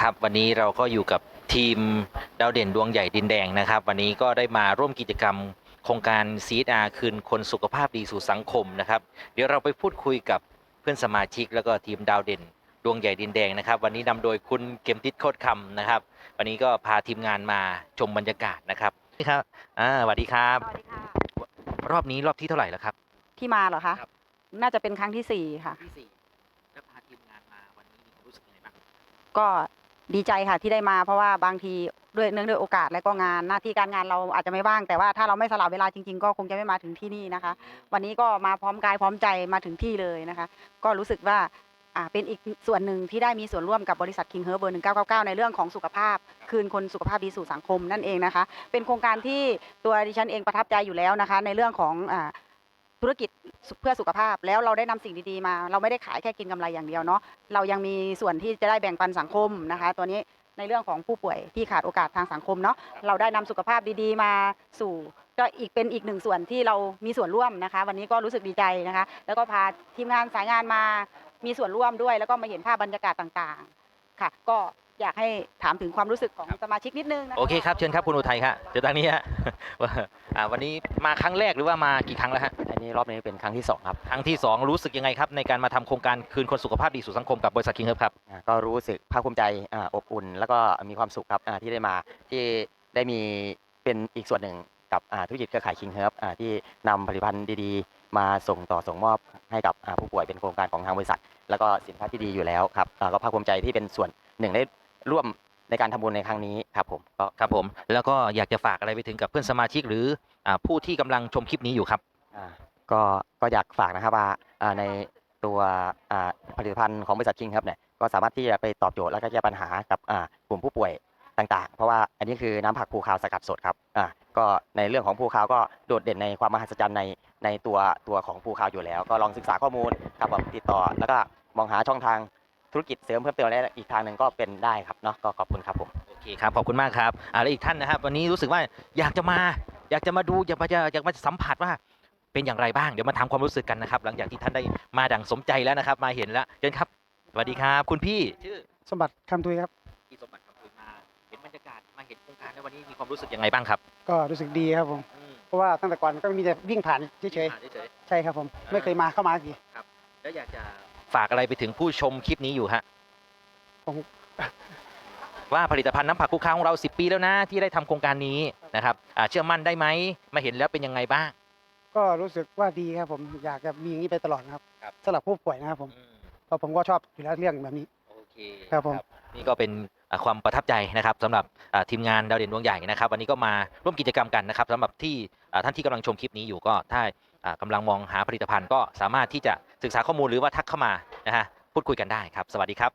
ครับวันนี้เราก็อยู่กับทีมดาวเด่นดวงใหญ่ดินแดงนะครับ วันนี้ก็ได้มาร่วมกิจกรรมโครงการ CSR คืนคนสุขภาพดีสู่สังคมนะครับ เดี๋ยวเราไปพูดคุยกับเพื่อนสมาชิก แล้วก็ทีมดาวเด่นดวงใหญ่ดินแดงนะครับ วันนี้นำโดยคุณเข็มทิศโคตรคำนะครับ วันนี้ก็พาทีมงานมาชมบรรยากาศนะครับนี่ครับอ่าสวัสดีครับ สวัสดีค่ะรอบนี้รอบที่เท่าไหร่แล้วครับ ที่มาเหรอคะ ครับ น่าจะเป็นครั้งที่สี่ค่ะ ที่สี่แล้วพาทีมงานมาวันนี้มีความรู้สึกยังไงบ้างก็ ดีใจค่ะที่ได้มาเพราะว่าบางทีด้วยเนื่องด้วยโอกาสและก็งานหน้าที่การงานเราอาจจะไม่ว่าง แต่ว่าถ้าเราไม่สละเวลาจริง ๆ ก็คงจะไม่มาถึงที่นี่นะคะ วันนี้ก็มาพร้อมกายพร้อมใจมาถึงที่เลยนะคะ ก็รู้สึกว่าอ่าเป็นอีกส่วนหนึ่งที่ได้มีส่วนร่วมกับบริษัท King Herb เบอร์1999 ในเรื่องของสุขภาพ คืนคนสุขภาพดีสู่สังคมนั่นเองนะคะ เป็นโครงการที่ตัวดิฉันเองประทับใจอยู่แล้วนะคะ ในเรื่องของอ่า ธุรกิจเพื่อสุขภาพ แล้วเราได้นำสิ่งดีๆมา เราไม่ได้ขายแค่กินกำไรอย่างเดียวเนาะเรายังมีส่วนที่จะได้แบ่งปันสังคมนะคะ ตัวนี้ในเรื่องของผู้ป่วยที่ขาดโอกาสทางสังคมเนาะเราได้นำสุขภาพดีๆ มาสู่ก็อีกเป็นอีกหนึ่งส่วนที่เรามีส่วนร่วมนะคะ วันนี้ก็รู้สึกดีใจนะคะ แล้วก็พาทีมงานสายงานมามีส่วนร่วมด้วย แล้วก็มาเห็นภาพบรรยากาศต่างๆ ค่ะ ก็ อยากให้ถามถึงความรู้สึกของสมาชิกนิดนึงนะะโอเคครับเชิญครับคุณอุทัยครับเจอทางนี้ฮะว่าอ่าวันนี้มาครั้งแรกหรือว่ามากี่ครั้งแล้วฮะอันนี้รอบนี้เป็นครั้งที่2ครับครั้งที่2รู้สึกยังไงครับในการมาทำโครงการคืนคนสุขภาพดีสู่สังคมกับบริษัทคิงเฮิร์ครับ อ่าก็รู้สึกภาคภูมิใจอ่าอบอุ่น แล้วก็มีความสุขครับอ่าที่ได้มาที่ได้มีเป็นอีกส่วนหนึ่งกับอ่าธุรกิจเครือข่ายคิงเฮิร์บที่นำผลิตภัณฑ์ดีๆ มาส่งต่อส่งมอบให้กับอ่าผู้ป่วยเป็นโครงการของทางบริษัท แล้วก็สินค้าที่ดีอยู่แล้วครับอ่าก็ภาคภูมิใจที่เป็นส่วนหนึ่งได้ ร่วมในการทำบุญในครั้งนี้ครับผมก็ ครับผม แล้วก็อยากจะฝากอะไรไปถึงกับเพื่อนสมาชิกหรืออ่าผู้ที่กำลังชมคลิปนี้อยู่ครับ อ่าก็ก็อยากฝากนะครับว่าอ่าในตัวอ่าผลิตภัณฑ์ของบริษัทคิงครับเนี่ยก็สามารถที่จะไปตอบโจทย์และก็แก้ปัญหากับอ่ากลุ่มผู้ป่วยต่างๆ เพราะว่าอันนี้คือน้ำผักภูคาวสกัดสดครับอ่าก็ในเรื่องของภูคาวก็โดดเด่นในความมหัศจรรย์ในในตัวตัวของภูคาวอยู่แล้ว ก็ลองศึกษาข้อมูลครับผมติดต่อ แล้วก็มองหาช่องทาง ธุรกิจเสริมเพิ่มเติมและอีกทางหนึ่งก็เป็นได้ครับเนาะก็ขอบคุณครับผมโอเคครับขอบคุณมากครับอ่าแล้วอีกท่านนะครับ วันนี้รู้สึกว่าอยากจะมา อยากจะมาดูอยากมาจะอยากมาสัมผัสว่าเป็นอย่างไรบ้างเดี๋ยวมาทำความรู้สึกกันนะครับ หลังจากที่ท่านได้มาดังสมใจแล้วนะครับ มาเห็นแล้วเชิญครับสวัสดีครับ คุณพี่ชื่อสมบัติคำทุยครับพี่สมบัติคำคุยมาเห็นบรรยากาศมาเห็นโครงการในวันนี้มีความรู้สึกยังไงบ้างครับ ก็รู้สึกดีครับผมอืมเพราะว่าตั้งแต่ก่อนก็มีแต่วิ่งผ่านเฉยผ่านเฉยๆใช่ครับผมไม่เคยมาเข้ามากี่ๆแล้วอยากจะ ฝากอะไรไปถึงผู้ชมคลิปนี้อยู่ฮะผมว่าผลิตภัณฑ์น้ำผักคุกค้างของเรา 10 ปีแล้วนะที่ได้ทำโครงการนี้นะครับอ่าเชื่อมั่นได้ไหมมาเห็นแล้วเป็นยังไงบ้าง ก็รู้สึกว่าดีครับผมอยากจะมีอย่างนี้ไปตลอดนะครับครับ สำหรับผู้ป่วยนะครับผมเพราะผมก็ชอบอยู่แล้วเรื่องแบบนี้ โอเคครับผม นี่ก็เป็นอ่าความประทับใจนะครับสำหรับอ่าทีมงานดาวเด่นดวงใหญ่นะครับ วันนี้ก็มาร่วมกิจกรรมกันนะครับสำหรับที่อ่าท่านที่กำลังชมคลิปนี้อยู่ก็ถ้าอ่า กำลังมองหาผลิตภัณฑ์ก็สามารถที่จะศึกษาข้อมูลหรือว่าทักเข้ามานะฮะพูดคุยกันได้ครับ สวัสดีครับ